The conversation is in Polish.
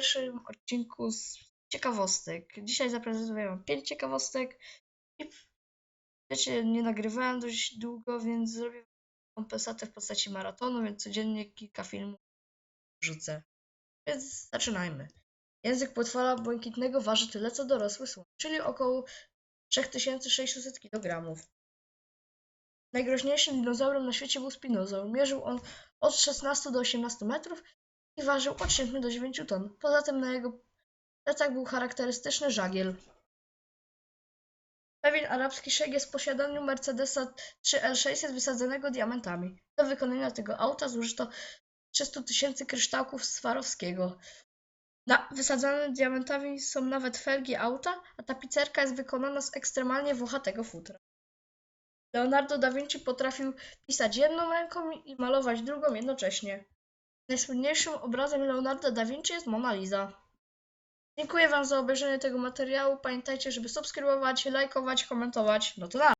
pierwszym odcinku z ciekawostek. Dzisiaj zaprezentuję wam 5 ciekawostek i wiecie, nie nagrywałem dość długo, więc zrobię kompensatę w postaci maratonu, więc codziennie kilka filmów wrzucę. Więc zaczynajmy. Język płetwala błękitnego waży tyle co dorosły słoń, czyli około 3600 kg. Najgroźniejszym dinozaurem na świecie był spinozaur. Mierzył on od 16 do 18 metrów i ważył od 7 do 9 ton. Poza tym na jego plecach był charakterystyczny żagiel. Pewien arabski szejk jest w posiadaniu Mercedesa 3L600 wysadzonego diamentami. Do wykonania tego auta zużyto 300 tysięcy kryształków Swarowskiego. Na wysadzane diamentami są nawet felgi auta, a tapicerka jest wykonana z ekstremalnie włochatego futra. Leonardo da Vinci potrafił pisać jedną ręką i malować drugą jednocześnie. Najsłynniejszym obrazem Leonardo da Vinci jest Mona Lisa. Dziękuję Wam za obejrzenie tego materiału. Pamiętajcie, żeby subskrybować, lajkować, komentować. No to na!